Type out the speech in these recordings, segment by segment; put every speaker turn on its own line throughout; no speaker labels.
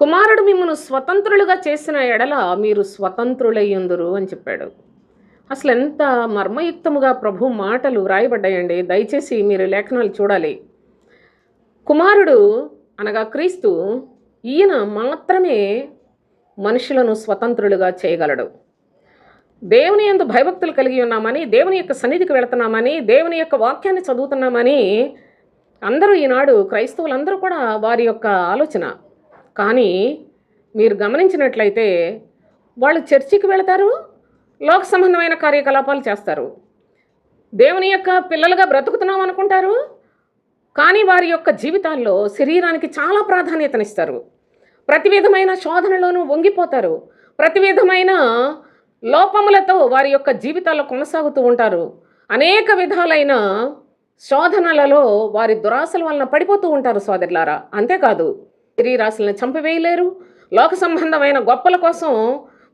కుమారుడు మిమ్మల్ని స్వతంత్రులుగా చేసిన ఎడల మీరు స్వతంత్రులయ్యుందురు అని చెప్పాడు. అసలు ఎంత మర్మయుక్తముగా ప్రభు మాటలు వ్రాయబడ్డాయండి. దయచేసి మీరు లేఖనాలు చూడాలి. కుమారుడు అనగా క్రీస్తు ఈయన మాత్రమే మనుషులను స్వతంత్రులుగా చేయగలడు. దేవుని ఎందు భయభక్తులు కలిగి ఉన్నామని దేవుని యొక్క సన్నిధికి వెళుతున్నామని దేవుని యొక్క వాక్యాన్ని చదువుతున్నామని అందరూ ఈనాడు క్రైస్తవులందరూ కూడా వారి యొక్క ఆలోచన. కానీ మీరు గమనించినట్లయితే వాళ్ళు చర్చికి వెళతారు లోక సంబంధమైన కార్యకలాపాలు చేస్తారు. దేవుని యొక్క పిల్లలుగా బ్రతుకుతున్నాం అనుకుంటారు కానీ వారి యొక్క జీవితాల్లో శరీరానికి చాలా ప్రాధాన్యతనిస్తారు. ప్రతి విధమైన శోధనలోనూ వంగిపోతారు. ప్రతి విధమైన లోపములతో వారి యొక్క జీవితాల్లో కొనసాగుతూ ఉంటారు. అనేక విధాలైన శోధనలలో వారి దురాశల వలన పడిపోతూ ఉంటారు సోదరులారా. అంతేకాదు శరీరాశలను చంపివేయలేరు. లోక సంబంధమైన గొప్పల కోసం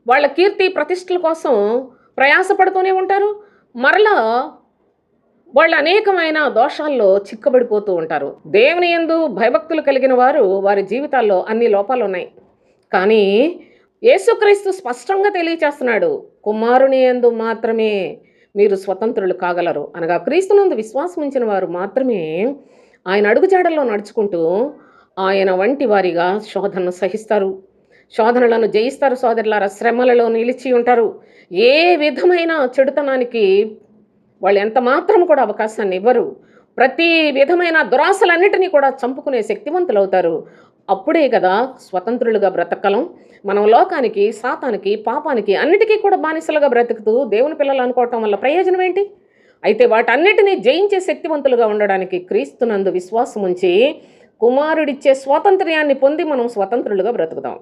వాళ్ళ కీర్తి ప్రతిష్టల కోసం ప్రయాసపడుతూనే ఉంటారు. మరలా వాళ్ళు అనేకమైన దోషాల్లో చిక్కబడిపోతూ ఉంటారు. దేవుని యందు భయభక్తులు కలిగిన వారు వారి జీవితాల్లో అన్ని లోపాలు ఉన్నాయి కానీ యేసుక్రీస్తు స్పష్టంగా తెలియచేస్తున్నాడు కుమారుని యందు మాత్రమే మీరు స్వతంత్రులు కాగలరు. అనగా క్రీస్తునందు విశ్వాసం ఉంచిన వారు మాత్రమే ఆయన అడుగుజాడల్లో నడుచుకుంటూ ఆయన వంటి వారిగా శోధనను సహిస్తారు. శోధనలను జయిస్తారు సోదరులారా. శ్రమలలో నిలిచి ఉంటారు. ఏ విధమైన చెడుతనానికి వాళ్ళు ఎంత మాత్రం కూడా అవకాశాన్ని ఇవ్వరు. ప్రతి విధమైన దురాశలన్నిటినీ కూడా చంపుకునే శక్తివంతులు అవుతారు అప్పుడే కదా స్వతంత్రులుగా బ్రతకలం. మనం లోకానికి సాతానికి పాపానికి అన్నిటికీ కూడా బానిసలుగా బ్రతుకుతూ దేవుని పిల్లలు అనుకోవటం వల్ల ప్రయోజనం ఏంటి? అయితే వాటన్నిటినీ జయించే శక్తివంతులుగా ఉండడానికి క్రీస్తునందు విశ్వాసం ఉంచి కుమారుడిచ్చే స్వాతంత్ర్యాన్ని పొంది మనం స్వతంత్రులుగా బ్రతుకుదాం.